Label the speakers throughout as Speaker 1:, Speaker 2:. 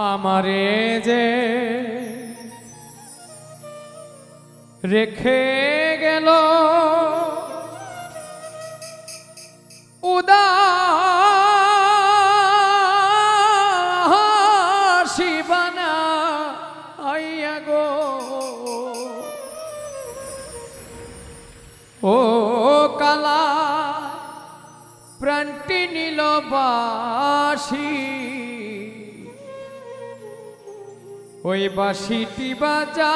Speaker 1: আমারে যে রেখে গেল উদাসিবানা আইয়া গো। ও কালা প্রাণটি নীল বাসি। ওই বাসিটি বাজায়া।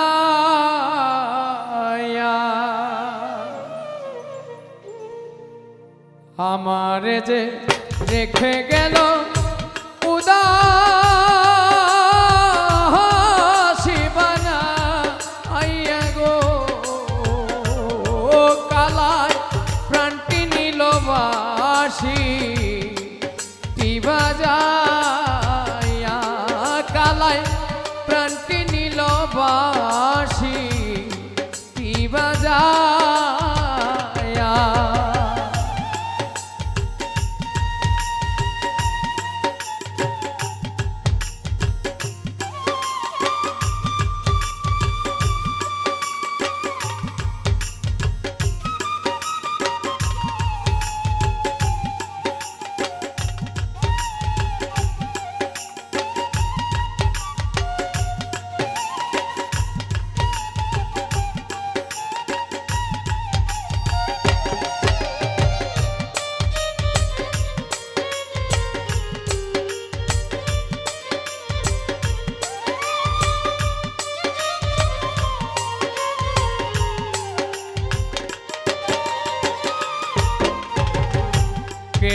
Speaker 1: আমার যে রেখে গেল উদাসিবানা বাজায়া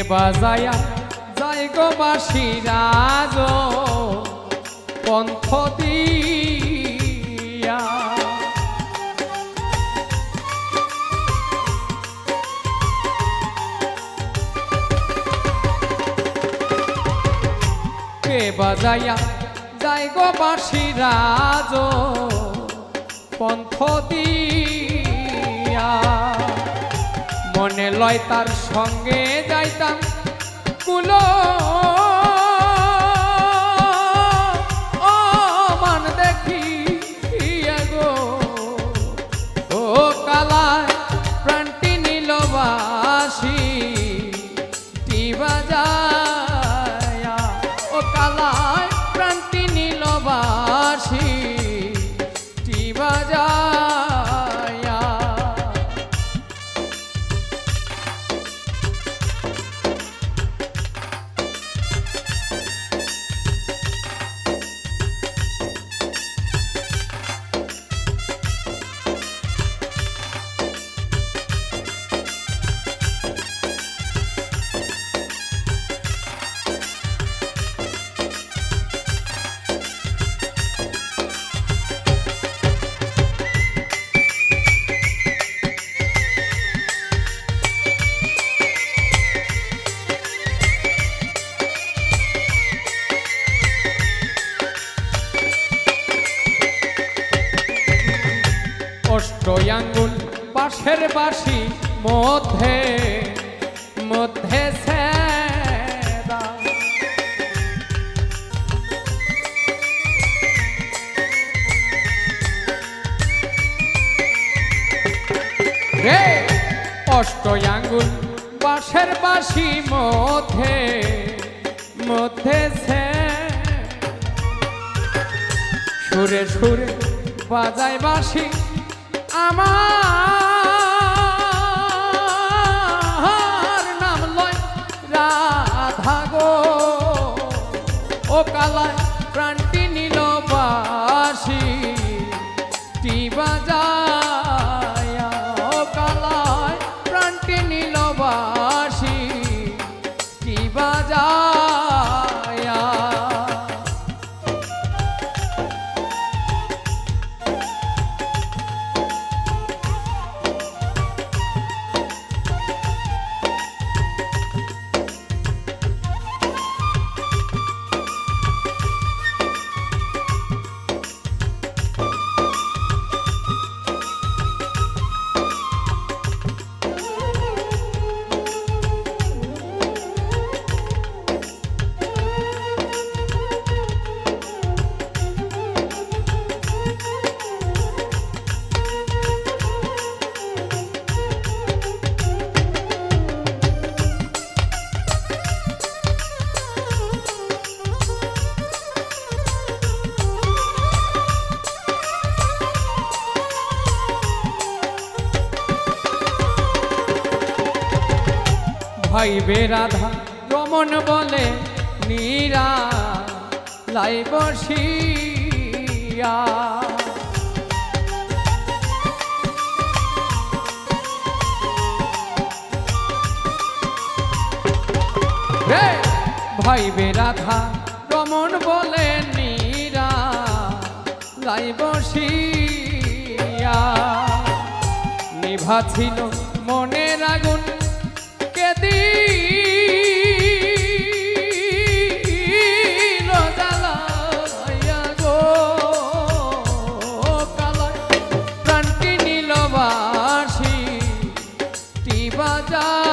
Speaker 1: বাজায়া, যাই গো বাসি রাজ পন্থ দিয়া। কে বাজায়া, যাই গো বাসি রাজ পন্থ দিয়া। মনে লয় তার সঙ্গে যাইতাম কুলো অষ্টয়াঙ্গুল পাশের বাসি মধ্যে মধ্যে। রে অষ্টয়াঙ্গুল বাঁশের বাসি মধ্যে মধ্যে। সুরে সুরে বাজায় বাসি আমার ভাইবে রাধা রমন বলে নীরা, লাই বসিয়া রে ভাইবে রাধা রমন বলে নীরা, লাই বসিয়া নিভা ছিল মনের আগুন বাজায়া